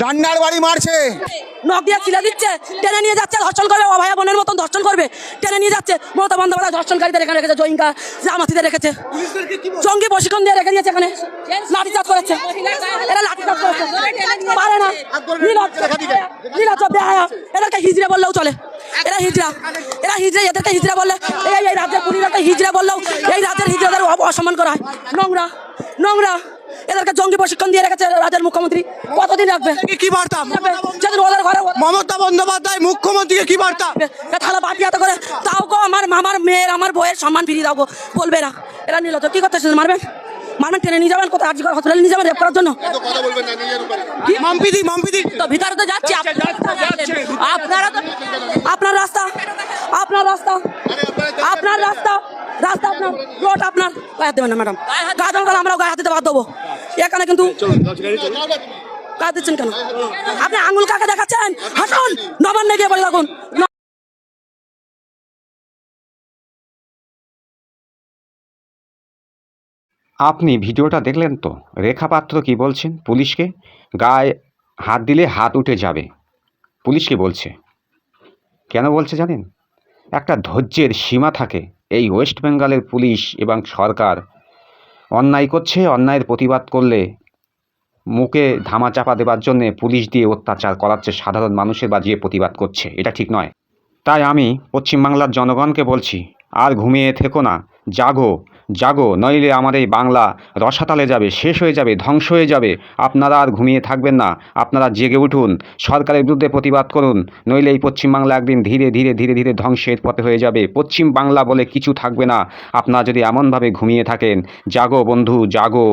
ডান্ডার বাড়ি মারছে। নখ দিয়ে ছিলে দিচ্ছে, টেনে নিয়ে যাচ্ছে, ধর্ষণ করবে অভয়া বোনের মতন ধর্ষণ করবে। টেনে নিয়ে যাচ্ছে, মমতা বন্দ্যোপাধ্যায় ধর্ষণকারীদের এখানে রেখেছে জয়িঙ্কা জামাতিদের রেখেছে। জঙ্গি প্রশিক্ষণ দিয়ে রেখে দিয়েছে এখানে, লাঠিচার্জ করেছে। এরা লাঠিচার্জ করেছে। পারে না। বললেও চলে। এরা হিজড়া। এরা এদেরকে এই এই বললেও এই অসম্মান করা হয়। নোংরা। নোংরা। এদেরকে জঙ্গি প্রশিক্ষণ দিয়ে রেখেছে রাজ্যের মুখ্যমন্ত্রী। কতদিন রাখবে? কি বার্তা? ওদের ঘরে মমতা বন্দ্যোপাধ্যায় মুখ্যমন্ত্রীকে কি বার্তা? বাটি করে তাও গো আমার আমার মেয়ের আমার বইয়ের সম্মান ফিরিয়ে দাও গো। বলবে না এরা নিল তো কি করতেছেন মারবেন? নিয়ে যাবেন কোথায়? আজকে হসপিটালে নিয়ে যাবেন রেপ করার জন্য? মাম্পিদি মাম্পিদি। তো ভিতরে তো যাচ্ছি। আপনারা তো আপনার রাস্তা। আপনার রাস্তা। আপনার রাস্তা। রাস্তা আপনার। রোড আপনার। গায়ে হাত দেবেন না ম্যাডাম। গায়ে দেবেন তাহলে আমরাও গায়ে হাত দিতে বাদ দেবো এখানে কিন্তু গায়ে দিচ্ছেন কেন? আপনি আঙুল কাকে দেখাচ্ছেন? হাসুন নবান্নে গিয়ে বলে রাখুন। আপনি ভিডিওটা দেখলেন তো? রেখা পাত্র কি বলছেন পুলিশকে? গায়ে হাত দিলে হাত উঠে যাবে। পুলিশকে বলছে? কেন বলছে জানেন? একটা ধৈর্যের সীমা থাকে। এই ওয়েস্ট বেঙ্গলের পুলিশ এবং সরকার অন্যায় করছে, অন্যায়ের প্রতিবাদ করলে মুখে ধামা চাপা দেবার জন্যে পুলিশ দিয়ে অত্যাচার করাচ্ছে সাধারণ মানুষের বাজিয়ে প্রতিবাদ করছে। এটা ঠিক নয়। তাই আমি পশ্চিমবাংলার জনগণকে বলছি, আর ঘুমিয়ে থেকো না। জাগো জাগো, নইলে আমার এই বাংলা রসাতালে যাবে, শেষ হয়ে যাবে, ধ্বংস হয়ে যাবে। আপনারা আর ঘুমিয়ে থাকবেন না, আপনারা জেগে উঠুন, সরকারের বিরুদ্ধে প্রতিবাদ করুন, নইলে এই পশ্চিমবাংলা একদিন ধীরে ধীরে ধীরে ধীরে ধ্বংসের পথে হয়ে যাবে। পশ্চিম বাংলা বলে কিছু থাকবে না। আপনারা যদি এমনভাবে ঘুমিয়ে থাকেন, জাগো বন্ধু, জাগো।